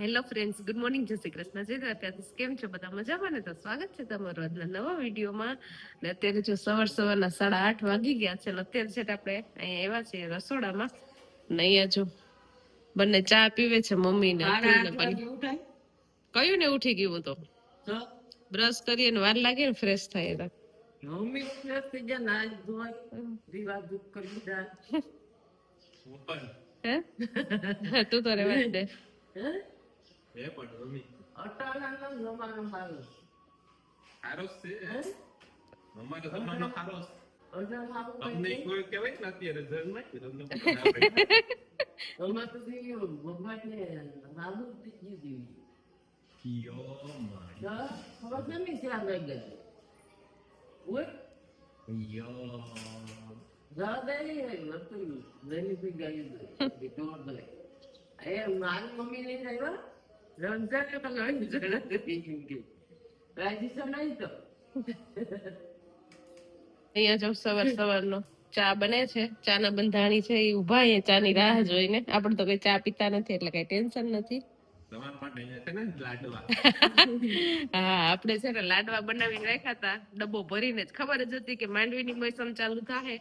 Hello friends good morning. જય શ્રી કૃષ્ણ. જય દ્વારકાધીશ. કેમ છો બધા? મજામાં ને? તો સ્વાગત છે તમારું આજના નવા વિડીયોમાં. ને અત્યારે જો સવાર સવારના સાડા આઠ વાગી ગયા છે ને અત્યારે છે આપણે અહીંયા એવા છીએ રસોડામાં. ને અહીંયા જો બંને ચા પીવે છે મમ્મી ને કયું ને ઉઠી ગયું તો? બ્રશ કરીએ ને વાર લાગે ને ફ્રેશ થાય એટલે હે? તું તો રેવા છે. અમારો જમાનો ખારોસ તમને કોઈ કહેવાય ને અત્યારે જર નાખી તમને યો યો મમ્મી ને આવ્યા. રમઝાન જો સવાર સવારનો ચા બને છે ચા બંધાણી છે, એ ઊભા અહીંયા ચા રાહ જોઈને. આપણે તો કઈ ચા પીતા નથી, એટલે કઈ ટેન્શન નથી. હા, આપણે છે ને લાડવા બનાવીને રાખ્યા હતા, ડબ્બો ભરીને જ. ખબર જ હતી કે માંડવીની મોસમ ચાલુ થાય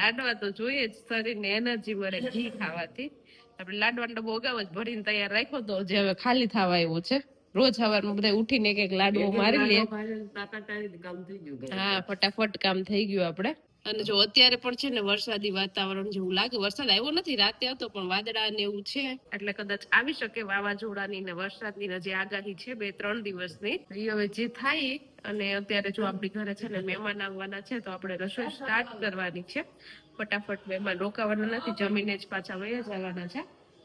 લાડવા તો જોઈએ જ, શરીરને એનર્જી મળે ઘી ખાવાથી. આપણે લાડવાનો ડબ્બો અગાઉ જ ભરીને તૈયાર રાખ્યો તો જે હવે ખાલી થવા આવ્યો છે. રોજ સવારમાં બધા ઉઠીને એક એક લાડવો મારી લે. હા ફટાફટ કામ થઈ ગયું આપણે અને જો અત્યારે પણ છે ને વરસાદી વાતાવરણ જેવું લાગે વરસાદ આવ્યો નથી રાતે હતો પણ વાદળા ને એવું છે. એટલે કદાચ આવી શકે વાવાઝોડાની ને વરસાદની ને જે આગાહી છે બે ત્રણ દિવસની. એ હવે જે થાય અને અત્યારે જો આપણી ઘરે છે ને મહેમાન આવવાના છે તો આપણે રસોઈ સ્ટાર્ટ કરવાની છે. ફટાફટ એમાં રોકાવાના નથી, જમીને જ પાછા વયા જવાના છે.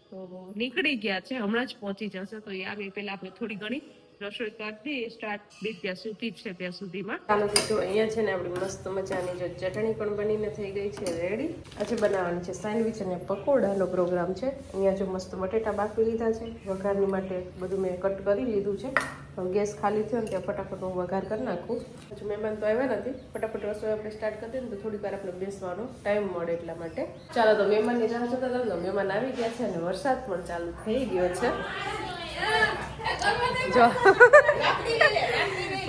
તો નીકળી ગયા છે, હમણાં જ પહોંચી જશે. તો એ આવી પેલા આપણે થોડી ઘણી રસોઈ કરતી સ્ટાર્ટ બી ત્યાં સુધી છે, ત્યાં સુધીમાં. ચાલો તો અહીંયા છે ને આપણી મસ્ત મજાની જો ચટણી પણ બનીને થઈ ગઈ છે રેડી આજે બનાવવાની છે સેન્ડવિચ અને પકોડાનો પ્રોગ્રામ છે. અહીંયા જો મસ્ત બટેટા બાફી લીધા છે. વઘારની માટે બધું મેં કટ કરી લીધું છે. ગેસ ખાલી થયો ને ત્યાં ફટાફટ હું વઘાર કરી નાખું. હજુ મહેમાન તો આવ્યા નથી. ફટાફટ રસોઈ આપણે સ્ટાર્ટ કરી દઈએ ને તો થોડીક વાર આપણે બેસવાનો ટાઈમ મળે એટલા માટે. ચાલો તો મહેમાનની રાહ જોતા હતા મહેમાન આવી ગયા છે અને વરસાદ પણ ચાલુ થઈ ગયો છે. જો.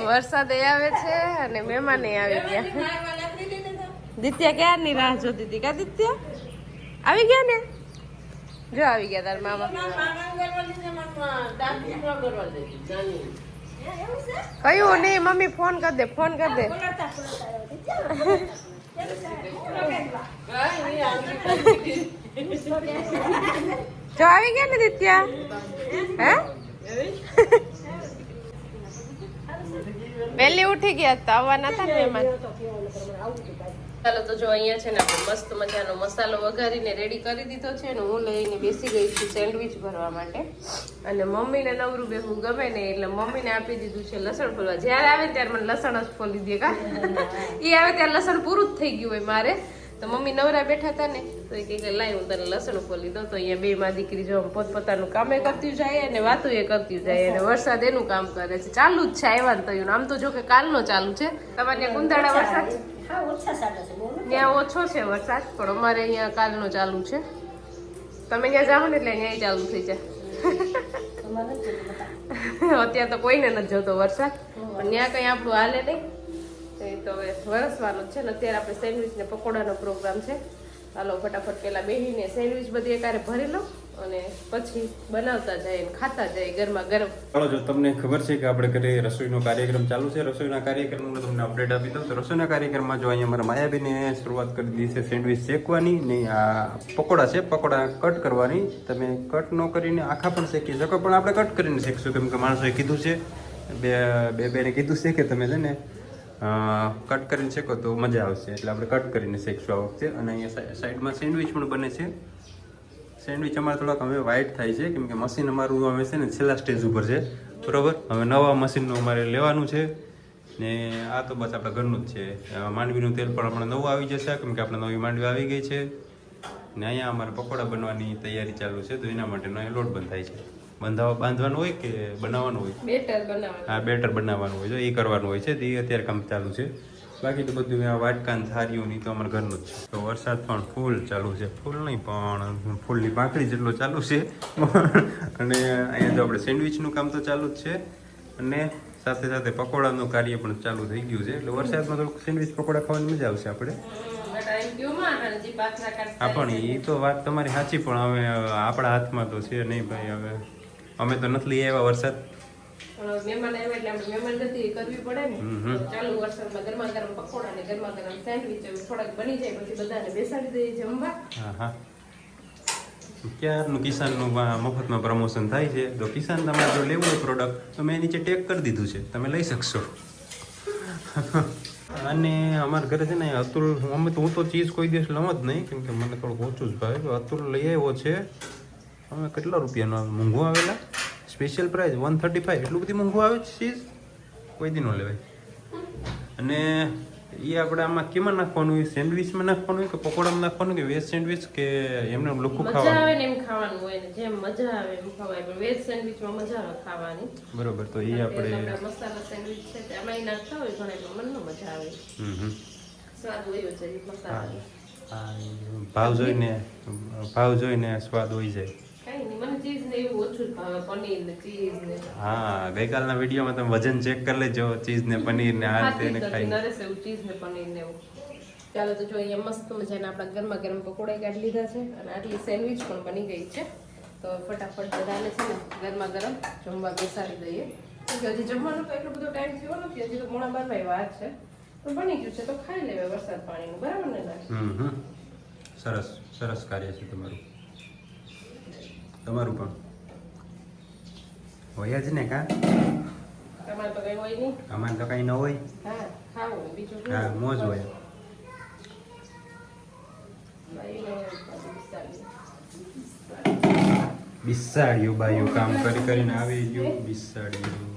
વરસાદ એ આવે છે અને મહેમાન એ આવી ગયા. દિત્યા ક્યારની રાહ જોતી હતી કા દિત્યા? આવી ગયા ને? જો આવી ગયા તાર મામા. કયું નહીં મમ્મી ફોન કરી દે ફોન કરી દે. જો આવી ગયા ને દિત્યા? હે? વહેલી ઉઠી ગયા તો આવવાના હતા ને મહેમાન? ચાલો તો જો અહીંયા છે ને આપણે મસ્ત મજાનો મસાલો વઘારીને રેડી કરી દીધો છે ને હું લઈને બેસી ગઈ છું સેન્ડવિચ ભરવા માટે. અને મમ્મીને નવરું હું ગમે ને એટલે મમ્મીને આપી દીધું છે લસણ ફોલવા. જ્યારે આવે ત્યારે મને લસણ જ ફોલી દે કા. એ આવે ત્યારે લસણ પૂરું જ થઈ ગયું હોય મારે. તો મમ્મી નવરા બેઠા હતા ને તો એ કહે લાઈ હું તને લસણ ફોલી દઉં. તો અહીંયા બે માં દીકરી જો પોતપોતાનું કામે કરતી જાય અને વાતું એ કરતી જાય અને વરસાદ એનું કામ કરે છે. ચાલુ જ છે આવ્યા ને. તયું આમ તો જો કે કાલનો ચાલુ છે. તમારે કુંદાળા વરસાદ? ત્યાં ઓછો છે વરસાદ પણ અમારે અહીંયા કાલનો ચાલુ છે. તમે ત્યાં જાઓ ને એટલે અહીંયા ચાલુ થઈ જાય. અત્યારે તો કોઈને નથી જોતો વરસાદ પણ ત્યાં કંઈ આપણું હાલે નહીં. એ તો હવે વરસવાનું છે ને અત્યારે આપણે સેન્ડવિચ ને પકોડાનો પ્રોગ્રામ છે. ચાલો ફટાફટ પહેલાં બેહીને સેન્ડવિચ બધી એકારે ભરી લો અને પછી તમને ખબર છે કે આપણે ઘરે રસોઈનો કાર્યક્રમ ચાલુ છે. રસોઈના કાર્યક્રમનો તમને અપડેટ આપી દઉં. તો રસોઈના કાર્યક્રમમાં જો અહીંયા મારા માયાબીને શરૂઆત કરી દીધી છે સેન્ડવિચ શેકવાની ને આ પકોડા છે, પકોડા કટ કરવાની. તમે કટ ન કરીને આખા પણ શેકી શકો, પણ આપણે કટ કરીને શેકશું. કેમ કે માણસોએ કીધું છે, બે બે બેને કીધું છે કે તમે છે ને કટ કરીને શેકો તો મજા આવશે. એટલે આપણે કટ કરીને શેકશું આ વખતે. અને અહીંયા સાઈ- સાઈડમાં સેન્ડવિચ પણ બને છે. સેન્ડવિચ અમારે થોડાક હવે વાઇટ થાય છે કેમ કે મશીન અમારું અમે છે ને છેલ્લા સ્ટેજ ઉપર છે. બરોબર? હવે નવા મશીનનું અમારે લેવાનું છે. ને આ તો બસ આપણા ઘરનું જ છે. માંડવીનું તેલ પણ આપણે નવું આવી જશે કેમ કે આપણે નવી માંડવી આવી ગઈ છે. ને અહીંયા અમારે પકોડા બનવાની તૈયારી ચાલુ છે તો એના માટેનો અહીં લોટ બંધ થાય છે. બંધાવા બાંધવાનું હોય કે બનાવવાનું હોય? બેટર બનાવવાનું. હા બેટર બનાવવાનું હોય. જો એ કરવાનું હોય છે તો એ અત્યારે કામ ચાલુ છે. બાકી તો બધું આ વાટકાન થારીઓ નહીં તો અમારા ઘરનું જ છે. તો વરસાદ પણ ફૂલ ચાલુ છે. ફૂલ નહીં, પણ ફૂલની પાંખડી જેટલો ચાલુ છે. અને અહીંયા તો આપણે સેન્ડવિચનું કામ તો ચાલુ જ છે. અને સાથે સાથે પકોડાનું કાર્ય પણ ચાલુ થઈ ગયું છે. એટલે વરસાદમાં થોડુંક સેન્ડવિચ પકોડા ખાવાની મજા આવશે આપણે. હા, પણ એ તો વાત તમારી સાચી, પણ હવે આપણા હાથમાં તો છે નહીં ભાઈ. હવે અમે તો નથી લઈ આવ્યા વરસાદ. મહેમાન આવ્યા એટલે આપણે મહેમાન નથી કરવી પડે ને. હમ હમ. તો ચાલુ વરસાદમાં ગરમા ગરમ પકોડા ને ગરમા ગરમ સેન્ડવિચ થોડાક બની જાય પછી બધાને બેસાડી દઈએ જમવા. હા હા. ક્યારનું કિસાનનું મફતમાં પ્રમોશન થાય છે? તો કિસાન તમારે જો લેવું હોય પ્રોડક્ટ તો મેં નીચે ટેગ કરી દીધું છે. તમે લઈ શકશો. અને અમારા ઘરે છે ને અતુલ અમે તો હું તો ચીઝ કોઈ દિવસ લઉં જ નહીં કેમ કે મને થોડુંક ઓછું જ ભાવે. તો અતુલ લઈ આવ્યો છે. અમે કેટલા રૂપિયાનો? મોંઘું આવેલા? Special price one thirty five એટલું બધી મોંઘું આવે છે ચીઝ કોઈ દી ન લેવાય. અને એ આપણે આમાં કેમાં નાખવાનું? હોય સેન્ડવિચમાં નાખવાનું હોય કે પકોડામાં નાખવાનું કે વેજ સેન્ડવિચ કે એમને લોકો ખાવાનું? આવે ને એમ ખાવાનું હોય ને જેમ મજા આવે એમ ખાવાય. પણ વેજ સેન્ડવિચમાં મજા આવે ખાવાની. બરોબર તો એ આપણે મસાલા સેન્ડવિચ છે એમાં નાખતા હોય ઘણા પણ મને મજા આવે. હમ. સ્વાદ હોય છે એ ભાવ જોઈને ભાવ જોઈને સ્વાદ હોય જાય. હા ગઈકાલના વિડીયોમાં તમે વજન ચેક કરી લેજો ચીઝ ને પનીર ને આ રીતે ને ખાઈ. નરેશ એવું ચીઝ ને પનીર ને એવું. ચાલો તો જો અહીંયા મસ્ત મજાના આપણા ગરમા ગરમ પકોડા કાઢી લીધા છે અને આટલી સેન્ડવિચ પણ બની ગઈ છે. તો ફટાફટ બધાને છે ને ગરમા ગરમ જમવા બેસાડી દઈએ. હજી જમવાનો તો એટલો બધો ટાઈમ થયો નથી હજી તો મોડા બાર વાત છે. તો બની ગયું છે તો ખાઈ લેવાય વરસાદ પાણીનું બરાબર ને હમ. સરસ સરસ કાર્ય છે તમારું. તમારું પણ. હોય જ ને કા? તમારે તો કઈ હોય નહીં. અમારે તો કઈ ન હોય. હા ખાવું બીજું હા મોજ હોય. બિસાડ્યું બાયું કામ કરી કરીને આવી ગયું બિસાડ્યું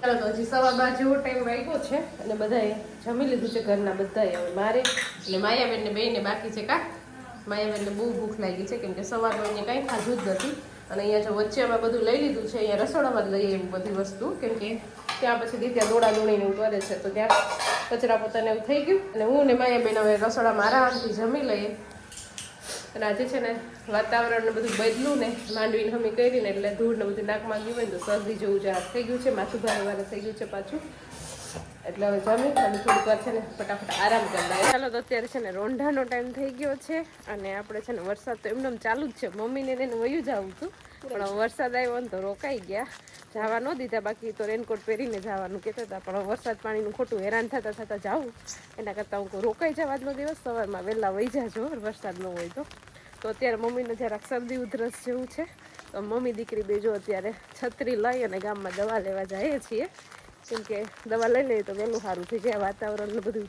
ચાલો તો હજી સવા બાર જેવો ટાઈમ વાગ્યો છે અને બધાએ જમી લીધું છે ઘરના બધાએ. હવે મારે એટલે માયાબેન ને બેને બાકી છે કા? માયાબેનને બહુ ભૂખ લાગી છે કેમ કે સવારનું અહીંયા કાંઈ ખાધું જ નથી. અને અહીંયા જો વચ્ચે અમે બધું લઈ લીધું છે, અહીંયા રસોડામાં જ લઈએ એવું બધી વસ્તુ. કેમ કે ત્યાં પછી દીત્યા દોડા દોડીને એવું કરે છે. તો ત્યાં કચરા પોતાને એવું થઈ ગયું. અને હું ને માયાબેન હવે રસોડામાં આરામથી જમી લઈએ. અને આજે છે ને વાતાવરણ ને બધું બદલું ને, માંડવીને હમી કરીને એટલે ધૂળ ને બધું નાકમાં ગયું હોય ને તો શરદી જેવું જરાક થઈ ગયું છે, માથું ભારે વારે થઈ ગયું છે પાછું. એટલે હવે જમી અને થોડીક વાર છે ને ફટાફટ આરામ કરતા ચાલો તો અત્યારે છે ને રોંઢાનો ટાઈમ થઈ ગયો છે અને આપણે છે ને વરસાદ તો એમને એમ ચાલુ જ છે. મમ્મીને એને વયું જવું હતું, પણ વરસાદ આવ્યો ને તો રોકાઈ ગયા. જવા ન દીધા, બાકી તો રેનકોટ પહેરીને જવાનું કહેતા હતા, પણ વરસાદ પાણીનું ખોટું હેરાન થતા થતા જાવું. એના કરતાં હું રોકાઈ જાવ આજનો દિવસ, સવારમાં વહેલા વહી જાજો વરસાદ ન હોય તો. તો અત્યારે મમ્મીને જરાક શરદી ઉધરસ જેવું છે. તો મમ્મી દીકરી બેજો અત્યારે છત્રી લઈ અને ગામમાં દવા લેવા જઈએ છીએ. કેમ કે દવા લઈ લઈએ તો વહેલું સારું થઈ જાય વાતાવરણ બધું.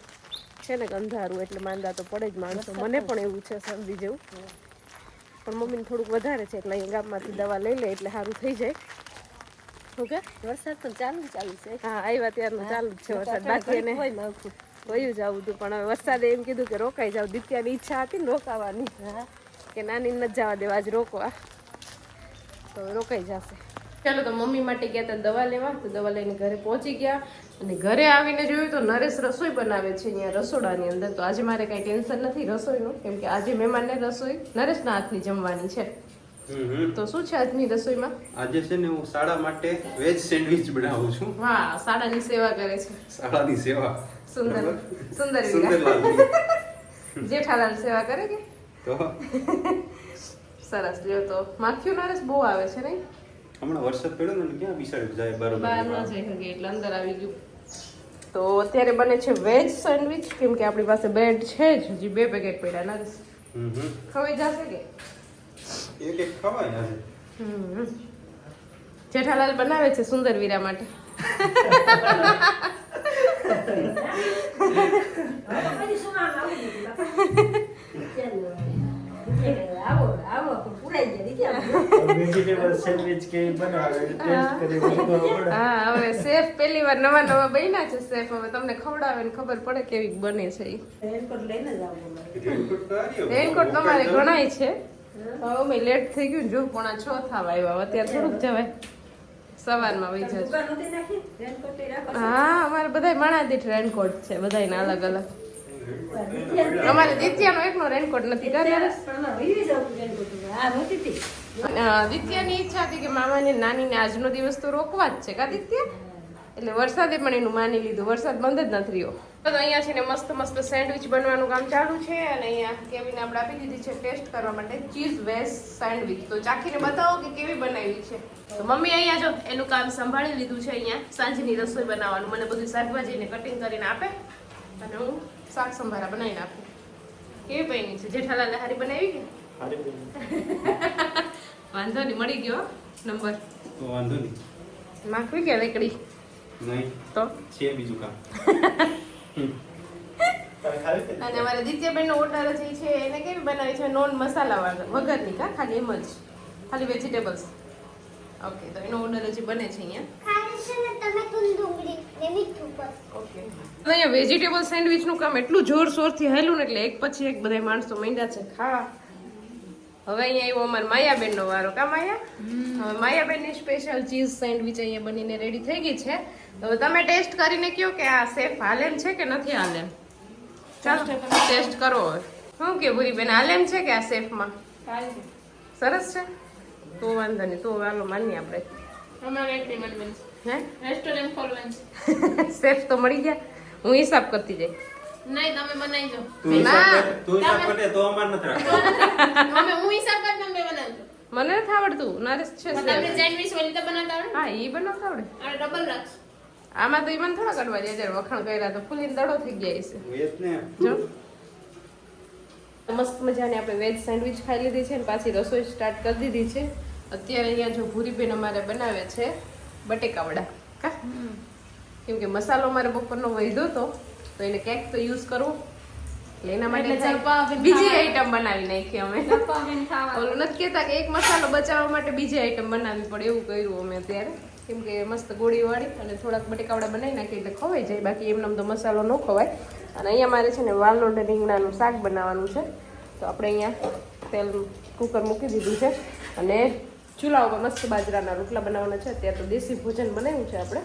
છે ને અંધારું એટલે માંદા તો પડે જ માણસો. મને પણ એવું છે શરદી જેવું. પણ મમ્મીને થોડુંક વધારે છે એટલે અહીંયા ગામમાંથી દવા લઈ લે એટલે સારું થઈ જાય. ઓકે વરસાદ તો ચાલુ ચાલુ છે. હા આવ્યા ત્યારનું ચાલુ જ છે વરસાદ. બાકી એને હોય જ વયું જવું હતું પણ હવે વરસાદે એમ કીધું કે રોકાઈ જાવ. દિત્યાની ઈચ્છા હતી ને રોકાવાની. કે નાની નથી જવા દેવા આજ રોકવા. તો રોકાઈ જશે. ચાલો તો મમ્મી માટે ગયા હતા દવા લેવા તો દવા લઈને ઘરે પહોંચી ગયા. અને ઘરે આવીને જોયું તો નરેશ રસોઈ બનાવે છે અહીંયા રસોડાની અંદર. તો આજે મારે કાંઈ ટેન્શન નથી રસોઈનું કેમ કે આજે મહેમાનને રસોઈ નરેશના હાથની જમવાની છે. તો શું છે આજની રસોઈમાં? આજે છે ને હું શાળા માટે વેજ સેન્ડવિચ બનાવું છું. હા સાડાની સેવા કરે છે. શાળાની સેવા. સુંદર? સુંદર જેઠાલાલ સેવા કરે કે? તો? સરસ લ્યો તો. માખીઓ નરેશ બહુ આવે છે નહીં? હમણાં વરસાદ પડ્યો ને એટલે ક્યાં બિસાડી જાય બહાર ન બરોબર જઈ શકે એટલે અંદર આવી ગયું. તો અત્યારે બને છે વેજ સેન્ડવિચ કેમ કે આપણી પાસે બ્રેડ છે જ હજી બે પેકેટ પડ્યા ના. ખવાઈ જશે કે? એક એક ખવાય આજે. હમ. જેઠાલાલ બનાવે છે સુંદર વીરા માટે. આવો આવો પુરાઈ ગયા વેજીટેબલ સેન્ડવિચ કે બનાવે ટેસ્ટ કરી હા હવે શેફ પહેલી વાર નવા નવા બન્યા છે શેફ હવે તમને ખવડાવે ને ખબર પડે કેવી બને છે ઈ. રેનકોટ લઈને જ આવો રેનકોટ તમારે ઘણાય છે. હવે અમે લેટ થઈ ગયું ને જો પોણા છ થવા આવ્યા અત્યારે થોડુંક જવાય સવારમાં વહી જશે? હા અમારે બધા માણા દીઠ રેનકોટ છે બધાયના અલગ અલગ. અમારે દિત્યાનો એકનો રેનકોટ નથી કરે પણ આમાં વહી જવું રેનકોટમાં. આ નહોતી તી. દિત્યાની ઈચ્છા હતી કે મામાને નાનીને આજનો દિવસ તો રોકવા જ છે કા દિત્યા એટલે વરસાદે પણ એનું માની લીધું. વરસાદ બંધ જ નથી રહ્યો. તો અહીંયા છે ને મસ્ત મસ્ત સેન્ડવિચ બનવાનું કામ ચાલુ છે અને અહીંયા કેવીને આપણે આપી દીધી છે ટેસ્ટ કરવા માટે ચીઝ વેસ સેન્ડવિચ. તો ચાખીને બતાવો કે કેવી બનાવી છે. તો મમ્મી અહીંયા જો એનું કામ સંભાળી લીધું છે અહીંયા. સાંજની રસોઈ બનાવવાનું. મને બધું શાકભાજીને કટિંગ કરીને આપે. અને હું શાક સંભારા બનાવીને આપું કેવી બની છે. જેઠાલાલ હારી બનાવી કે? વાંધો નહીં મળી ગયો નંબર. વાંધો નહીં. માખવી કે રેકડી? નહીં. તો? છે બીજું કામ? અને અમારે દિત્યાબેનનો ઓર્ડર જે છે એને કેવી બનાવી છે? નોન મસાલા વગર વગરની કા? ખાલી એમ જ. ખાલી વેજીટેબલ્સ ઓકે તો એનો ઓર્ડર હજી બને છે અહીંયા. અહીંયા વેજીટેબલ સેન્ડવિચનું કામ એટલું જોરશોરથી હેલું ને એટલે એક પછી એક બધા માણસો માંડ્યા છે ખાવા હવે અહીંયા આવ્યો અમારે માયાબેનનો વારો. કા માયા? હવે માયાબેનની સ્પેશિયલ ચીઝ સેન્ડવિચ અહીંયા બનીને રેડી થઈ ગઈ છે. હવે તમે ટેસ્ટ કરીને કહો કે આ સેફ હાલેમ છે કે નથી હાલેમ? ચાલો ટેસ્ટ કરો. હવે. શું કે ભૂરી બેન હાલેમ છે કે આ સેફમાં સરસ છે? તો વાંધો નહીં તો હાલો માનીએ આપણે. અમારે એક હે? રેસ્ટોરન્ટ ખોલવાનું છે. સેફ તો મળી ગયા. હું હિસાબ કરતી જઈ. નહીં તમે બનાવી દો. તું હિસાબ કર તું હિસાબ કરે તો અમાર નથી રાખવાનું અમે હું હિસાબ કરી તમે બનાવજો મને નથી આવડતું. નરેશ છે તમને સેન્ડવિચ ઓલી તો બનાવતા આવડે હા એ બનાવતા આવડે. આ ડબલ રાખ આમાં તો ઈમન થોડા કરવા જાય જ્યારે વખાણ કર્યા તો ફૂલીને દડો થઈ ગયા છે જો મસ્ત મજાની આપણે વેજ સેન્ડવિચ ખાઈ લીધી છે અને પાછી રસોઈ સ્ટાર્ટ કરી દીધી છે. અત્યારે અહીંયા જો ભૂરીબેન અમારે બનાવે છે. બટેકા વડા. કા? કેમ કે મસાલો મારે બપોરનો વૈધો હતો તો એને કેક તો યુઝ કરવો એટલે એના માટે બીજી. આઈટમ બનાવી નાખી અમે. ઓલું નથી કહેતા કે એક મસાલો બચાવવા માટે બીજી આઈટમ બનાવવી પડે એવું કર્યું અમે અત્યારે. કેમ કે મસ્ત ગોળી વાળી અને થોડાક બટેકાવડા બનાવી નાખીએ એટલે ખવાઈ જાય. બાકી એમને તો મસાલો ન ખવાય. અને અહીંયા મારે છે ને વાલોડ રીંગણાનું શાક બનાવવાનું છે. તો આપણે અહીંયા તેલ કુકર મૂકી દીધું છે. અને ચૂલા ઉપર મસ્ત બાજરાના રોટલા બનાવવાના છે. અત્યારે તો દેશી ભોજન બનાવ્યું છે આપણે.